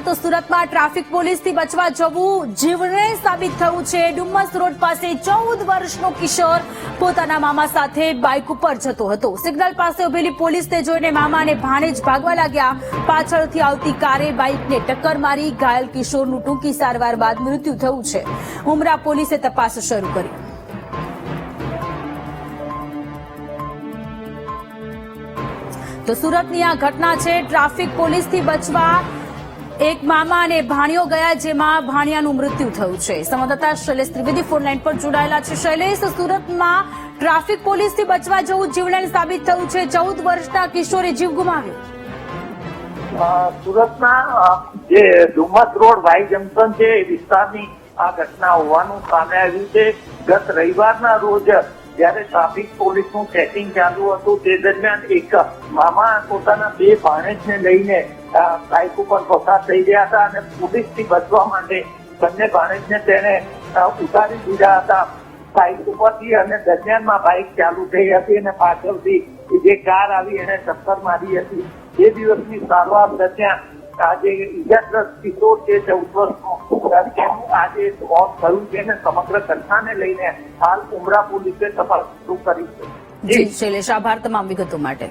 તો સુરતમાં ટ્રાફિક પોલીસથી બચવા જવું જીવને સાબિત થયું છે. ડુમ્મસ રોડ પાસે ચૌદ વર્ષનો કિશોર પોતાના મામા સાથે બાઇક ઉપર જતો હતો. સિગ્નલ પાસે ઉભેલી પોલીસને જોઈને મામા અને ભાણેજ ભાગવા લાગ્યા. પાછળથી આવતી કારે બાઇકને ટક્કર મારી ઘાયલ કિશોરનું ટૂંકી સારવાર બાદ મૃત્યુ થયું છે. ઉમરા પોલીસે તપાસ શરૂ કરી. તો સુરતની આ ઘટના છે. ટ્રાફિક પોલીસથી બચવા એક મામા અને ભાણિયો ગયા જેમાં ભાણિયાનું મૃત્યુ થયું છે. સંવાદદાતા શૈલેષ ત્રિવેદી ફોન લાઈન પર જોડાયેલા છે. શૈલેષ, સુરતમાં ટ્રાફિક પોલીસથી બચવા જવું જીવલેણ સાબિત થયું છે. ચૌદ વર્ષના કિશોરે જીવ ગુમાવ્યો. સુરતના જે ડુમસ રોડ વાઈ જંકશન છે, એ વિસ્તારની આ ઘટના હોવાનું સામે આવ્યું છે. ગત રવિવારના રોજ જ્યારે ટ્રાફિક પોલીસનું ચેકિંગ ચાલુ હતું, તે દરમિયાન એક મામા પોતાના બે ભાણેજને લઈને બાઇક ઉપર પસાર થઈ ગયા હતા અને પોલીસથી બચવા માટે બંને ભાણેજને તેને ઉતારી દીધા હતા. બાઇક ઉપરથી અને દરમિયાનમાં બાઇક ચાલુ થઈ હતી અને પાછળથી જે કાર આવી એને ટક્કર મારી હતી. બે દિવસની સારવાર દરમિયાન આજે ઇજાગ્રસ્ત કિશોર છે, ચૌદ વર્ષનો આજે મોત થયું છે અને સમગ્ર ઘટનાને લઈને હાલ ઉમરા પોલીસે તપાસ શરૂ કરી છે. જી, શૈલેષ, આભાર તમામ વિગતો માટે.